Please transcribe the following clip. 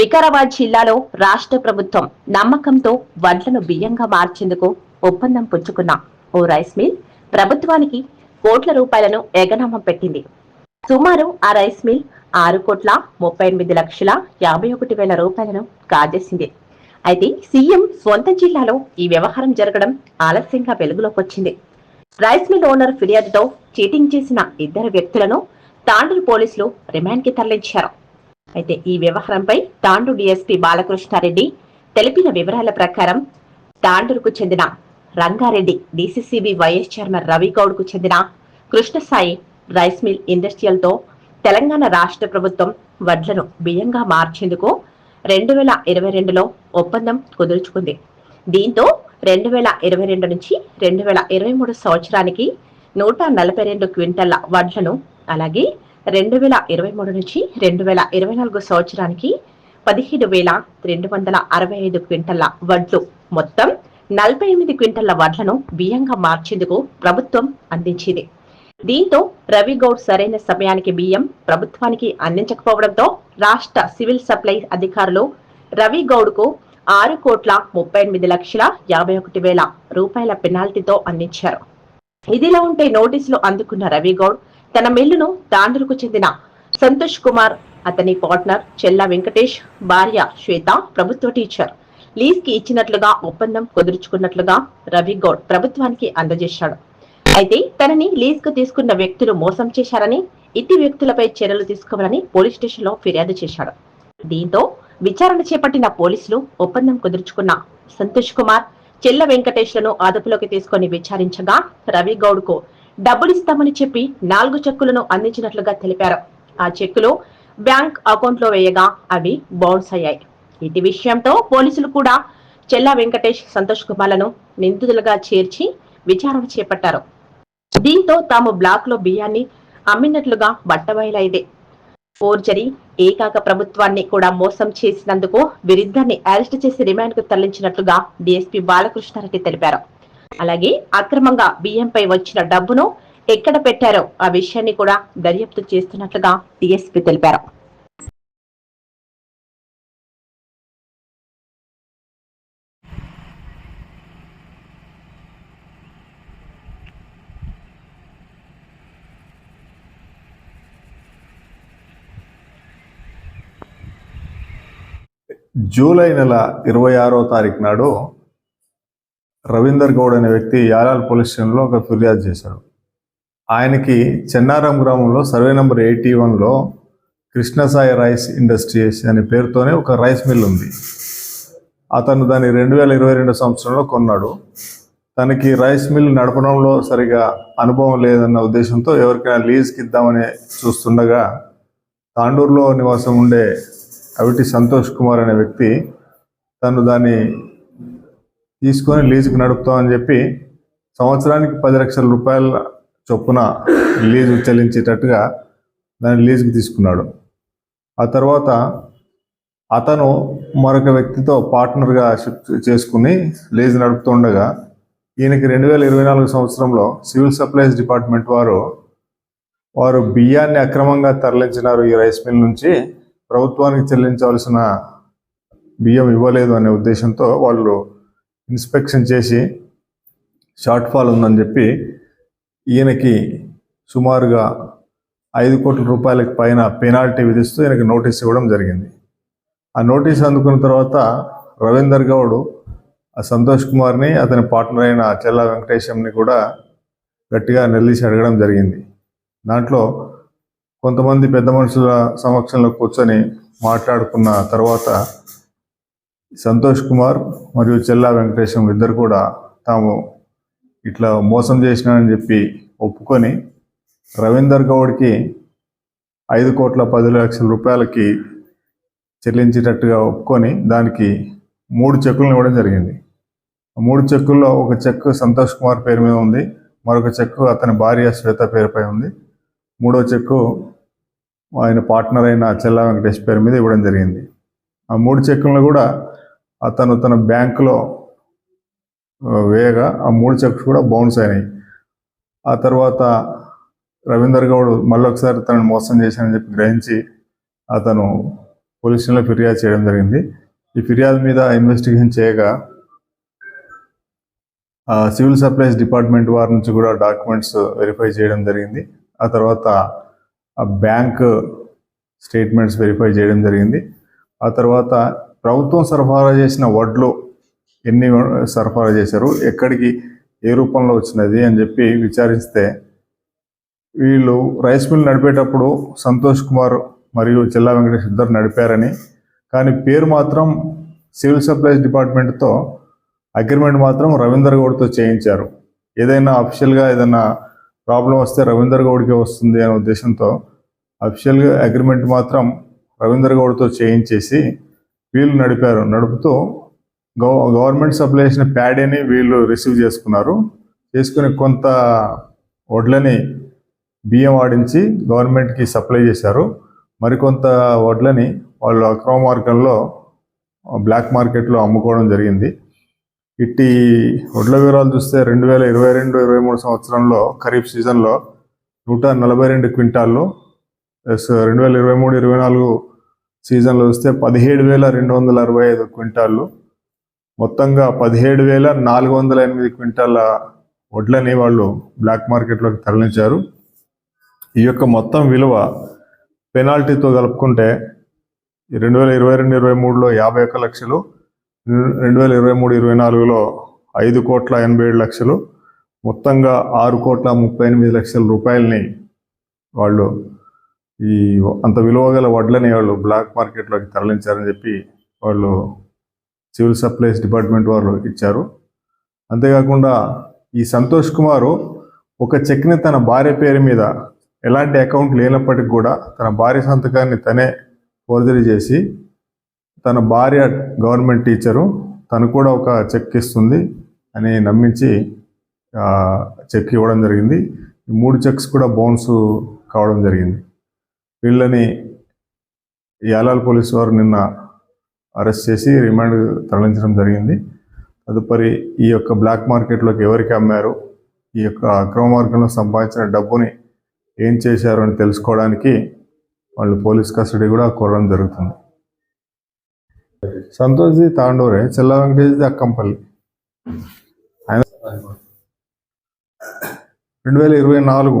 వికారాబాద్ జిల్లాలో రాష్ట్ర ప్రభుత్వం నమ్మకంతో వడ్లను బియ్యంగా మార్చేందుకు ఒప్పందం పుచ్చుకున్న. ఓ రైస్ మిల్ ప్రభుత్వానికి కోట్ల రూపాయలను ఎగనామం పెట్టింది. సుమారు ఆ రైస్ మిల్ ఆరు కోట్ల ముప్పై ఎనిమిది లక్షల యాభై ఒకటి వేల రూపాయలను కాజేసింది. అయితే సీఎం స్వంత జిల్లాలో ఈ వ్యవహారం జరగడం ఆలస్యంగా వెలుగులోకి వచ్చింది. రైస్ మిల్ ఓనర్ ఫిర్యాదుతో చీటింగ్ చేసిన ఇద్దరు వ్యక్తులను తాండూరు పోలీసులు రిమాండ్కి తరలించారు. అయితే ఈ వ్యవహారంపై తాండూరు డిఎస్పీ బాలకృష్ణారెడ్డి తెలిపిన వివరాల ప్రకారం తాండూరుకు చెందిన Rangareddy DCCB vice chairman Ravi కు చెందిన కృష్ణసాయి రైస్ మిల్ ఇండస్ట్రియల్తో తెలంగాణ రాష్ట్ర ప్రభుత్వం వడ్లను బియ్యంగా మార్చేందుకు రెండు వేల ఇరవై రెండులో ఒప్పందం కుదుర్చుకుంది. దీంతో రెండు వేల ఇరవై రెండు నుంచి రెండు వేల ఇరవై మూడు సంవత్సరానికి నూట నలభై రెండు క్వింటల్ల వడ్లను అలాగే రెండు వేల ఇరవై మూడు నుంచి రెండు వేల ఇరవై నాలుగు సంవత్సరానికి పదిహేడు వేల రెండు వందల అరవై ఐదు క్వింటళ్ళ వడ్లు. మొత్తం నలభై ఎనిమిది క్వింటళ్ళ వడ్లను బియ్యంగా మార్చేందుకు ప్రభుత్వం అందించింది. దీంతో రవి గౌడ్ సరైన సమయానికి బియ్యం ప్రభుత్వానికి అందించకపోవడంతో రాష్ట్ర సివిల్ సప్లై అధికారులు రవి గౌడ్కు ఆరు కోట్ల ముప్పై ఎనిమిది లక్షల యాభై ఒకటి వేల రూపాయల పెనాల్టీతో అందించారు. ఇదిలా ఉంటే నోటీసులు అందుకున్న రవి గౌడ్ తన మిల్లును తాండూరుకు చెందిన సంతోష్ కుమార్ అతని పార్ట్నర్ చెల్ల వెంకటేష్ భార్య శ్వేత ప్రభుత్వ టీచర్. లీజ్కి ఇచ్చినట్లుగా ఒప్పందం కుదుర్చుకున్నట్లుగా రవి గౌడ్ ప్రభుత్వానికి అందజేశాడు. అయితే తనని లీజ్కు తీసుకున్న వ్యక్తులు మోసం చేశారని ఇట్టి వ్యక్తులపై చర్యలు తీసుకోవాలని పోలీస్ స్టేషన్లో ఫిర్యాదు చేశాడు. దీంతో విచారణ చేపట్టిన పోలీసులు ఒప్పందం కుదుర్చుకున్న సంతోష్ కుమార్ చెల్ల వెంకటేష్లను అదుపులోకి తీసుకొని విచారించగా రవి గౌడ్కు డబ్బులిస్తామని చెప్పి నాలుగు చెక్కులను అందించినట్లుగా తెలిపారు. ఆ చెక్కులు బ్యాంక్ అకౌంట్లో వేయగా అవి బౌన్స్ అయ్యాయి. ఇటు విషయంతో పోలీసులు కూడా చెల్లా వెంకటేష్ సంతోష్ కుమార్లను నిందితులుగా చేర్చి విచారణ చేపట్టారు. దీంతో తాము బ్లాక్లో బియ్యాన్ని అమ్మినట్లుగా బట్టబయలైంది. ఫోర్జరీ ఏకాక ప్రభుత్వాన్ని కూడా మోసం చేసినందుకు వీరిద్దరిని అరెస్ట్ చేసి రిమాండ్కు తరలించినట్లుగా డీఎస్పీ బాలకృష్ణారెడ్డి తెలిపారు. అలాగే అక్రమంగా బియ్యంపై వచ్చిన డబ్బును ఎక్కడ పెట్టారో ఆ విషయాన్ని కూడా దర్యాప్తు చేస్తున్నట్లుగా డిఎస్పీ తెలిపారు. జూలై నెల ఇరవై ఆరో తారీఖు నాడు రవీందర్ గౌడ్ అనే వ్యక్తి యాలాల్ పోలీస్ స్టేషన్లో ఒక ఫిర్యాదు చేశాడు. ఆయనకి చెన్నారం గ్రామంలో సర్వే నెంబర్ ఎయిటీ వన్లో కృష్ణసాయి రైస్ ఇండస్ట్రీస్ అనే పేరుతోనే ఒక రైస్ మిల్ ఉంది. అతను దాన్ని రెండు వేల ఇరవై రెండు సంవత్సరంలో కొన్నాడు. తనకి రైస్ మిల్ నడపడంలో సరిగా అనుభవం లేదన్న ఉద్దేశంతో ఎవరికైనా లీజ్కి ఇద్దామని చూస్తుండగా తాండూరులో నివాసం ఉండే అవిటి సంతోష్ కుమార్ అనే వ్యక్తి తను దాన్ని తీసుకొని లీజుకు నడుపుతామని చెప్పి సంవత్సరానికి పది లక్షల రూపాయల చొప్పున లీజు చెల్లించేటట్టుగా దాన్ని లీజుకు తీసుకున్నాడు. ఆ తర్వాత అతను మరొక వ్యక్తితో పార్ట్నర్గా షిఫ్ట్ చేసుకుని లీజు నడుపుతుండగా ఈయనకి రెండు వేల ఇరవై నాలుగు సంవత్సరంలో సివిల్ సప్లైస్ డిపార్ట్మెంట్ వారు వారు బియ్యాన్ని అక్రమంగా తరలించినారు ఈ రైస్ మిల్ నుంచి. ప్రభుత్వానికి చెల్లించవలసిన బియ్యం ఇవ్వలేదు అనే ఉద్దేశంతో వాళ్ళు ఇన్స్పెక్షన్ చేసి షార్ట్ ఫాల్ ఉందని చెప్పి ఈయనకి సుమారుగా ఐదు కోట్ల రూపాయలకు పైన పెనాల్టీ విధిస్తూ ఈయనకి నోటీస్ ఇవ్వడం జరిగింది. ఆ నోటీస్ అందుకున్న తర్వాత రవీందర్ గౌడ్ ఆ సంతోష్ కుమార్ని అతని పార్ట్నర్ అయిన చెల్లా వెంకటేశంని కూడా గట్టిగా నిలదీసి అడగడం జరిగింది. దాంట్లో కొంతమంది పెద్ద మనుషుల సమక్షంలో కూర్చొని మాట్లాడుకున్న తర్వాత సంతోష్ కుమార్ మరియు చెల్లా వెంకటేశం ఇద్దరు కూడా తాము ఇట్లా మోసం చేసినానని చెప్పి ఒప్పుకొని రవీందర్ గౌడ్కి ఐదు కోట్ల పది లక్షల రూపాయలకి చెల్లించేటట్టుగా ఒప్పుకొని దానికి మూడు చెక్కులను ఇవ్వడం జరిగింది. ఆ మూడు చెక్కుల్లో ఒక చెక్ సంతోష్ కుమార్ పేరు మీద ఉంది. మరొక చెక్కు అతని భార్య శ్వేత పేరుపై ఉంది. మూడో చెక్కు ఆయన పార్ట్నర్ అయిన చెల్లా వెంకటేష్ పేరు మీద ఇవ్వడం జరిగింది. ఆ మూడు చెక్కులను కూడా అతను తన బ్యాంకులో వేయగా ఆ మూడు చెక్స్ కూడా బౌన్స్ అయినాయి. ఆ తర్వాత రవీందర్ గౌడ్ మళ్ళొకసారి తనను మోసం చేశానని చెప్పి గ్రహించి అతను పోలీస్ స్టేషన్లో ఫిర్యాదు చేయడం జరిగింది. ఈ ఫిర్యాదు మీద ఇన్వెస్టిగేషన్ చేయగా ఆ, సివిల్ సప్లైస్ డిపార్ట్మెంట్ వారి నుంచి కూడా డాక్యుమెంట్స్ వెరిఫై చేయడం జరిగింది. ఆ తర్వాత ఆ బ్యాంక్ స్టేట్మెంట్స్ వెరిఫై చేయడం జరిగింది. ఆ తర్వాత ప్రభుత్వం సరఫరా చేసిన వడ్లు ఎన్ని సరఫరా చేశారు? ఎక్కడికి ఏ రూపంలో వచ్చినది అని చెప్పి విచారిస్తే వీళ్ళు రైస్ మిల్ నడిపేటప్పుడు సంతోష్ కుమార్ మరియు చెల్లా వెంకటేష్ ఇద్దరు నడిపారని. కానీ పేరు మాత్రం సివిల్ సప్లైస్ డిపార్ట్మెంట్తో అగ్రిమెంట్ మాత్రం రవీందర్ గౌడ్తో చేయించారు. ఏదైనా అఫిషియల్గా ఏదైనా ప్రాబ్లం వస్తే రవీందర్ గౌడ్కే వస్తుంది అనే ఉద్దేశంతో అఫిషియల్గా అగ్రిమెంట్ మాత్రం రవీందర్ గౌడ్తో చేయించేసి వీళ్ళు నడిపారు. నడుపుతూ గవ గవర్నమెంట్ సప్లై చేసిన ప్యాడీని వీళ్ళు రిసీవ్ చేసుకున్నారు. చేసుకుని కొంత వడ్లని బియ్యం ఆడించి గవర్నమెంట్కి సప్లై చేశారు. మరికొంత వడ్లని వాళ్ళు అక్రమ మార్గంలో బ్లాక్ మార్కెట్లో అమ్ముకోవడం జరిగింది. ఇట్టి వడ్ల వివరాలు చూస్తే రెండు వేల ఇరవై రెండు ఇరవై మూడు సంవత్సరంలో ఖరీఫ్ సీజన్లో నూట నలభై రెండు క్వింటాల్లో రెండు వేల ఇరవై మూడు ఇరవై నాలుగు సీజన్లో చూస్తే పదిహేడు వేల రెండు వందల అరవై ఐదు క్వింటాళ్ళు మొత్తంగా పదిహేడు వేల నాలుగు వందల ఎనిమిది క్వింటాల వడ్లని వాళ్ళు బ్లాక్ మార్కెట్లోకి తరలించారు. ఈ యొక్క మొత్తం విలువ పెనాల్టీతో కలుపుకుంటే రెండు వేల ఇరవై రెండు ఇరవై మూడులో యాభై ఒక్క లక్షలు రెండు వేల ఇరవై మూడు ఇరవై నాలుగులో ఐదు కోట్ల ఎనభై ఏడు లక్షలు మొత్తంగా ఆరు కోట్ల ముప్పై ఎనిమిది లక్షల రూపాయలని వాళ్ళు ఈ అంత విలువ గల వడ్లని వాళ్ళు బ్లాక్ మార్కెట్లోకి తరలించారని చెప్పి వాళ్ళు సివిల్ సప్లైస్ డిపార్ట్మెంట్ వాళ్ళు ఇచ్చారు. అంతేకాకుండా ఈ సంతోష్ కుమారు ఒక చెక్ని తన భార్య పేరు మీద ఎలాంటి అకౌంట్ లేనప్పటికీ కూడా తన భార్య సంతకాన్ని తనే ఫోర్జరీ చేసి తన భార్య గవర్నమెంట్ టీచరు తను కూడా ఒక చెక్ ఇస్తుంది అని నమ్మించి చెక్ ఇవ్వడం జరిగింది. ఈ మూడు చెక్స్ కూడా బౌన్స్ కావడం జరిగింది. వీళ్ళని యాలాల్ పోలీసు వారు నిన్న అరెస్ట్ చేసి రిమాండ్ తరలించడం జరిగింది. తదుపరి ఈ యొక్క బ్లాక్ మార్కెట్లోకి ఎవరికి అమ్మారు ఈ యొక్క అక్రమ మార్గంలో సంపాదించిన డబ్బుని ఏం చేశారు అని తెలుసుకోవడానికి వాళ్ళు పోలీస్ కస్టడీ కూడా కోరడం జరుగుతుంది. సంతోష్జీ తాండూరే చెల్ల వెంకటేష్ది అక్కంపల్లి. ఆయన రెండు వేల ఇరవై నాలుగు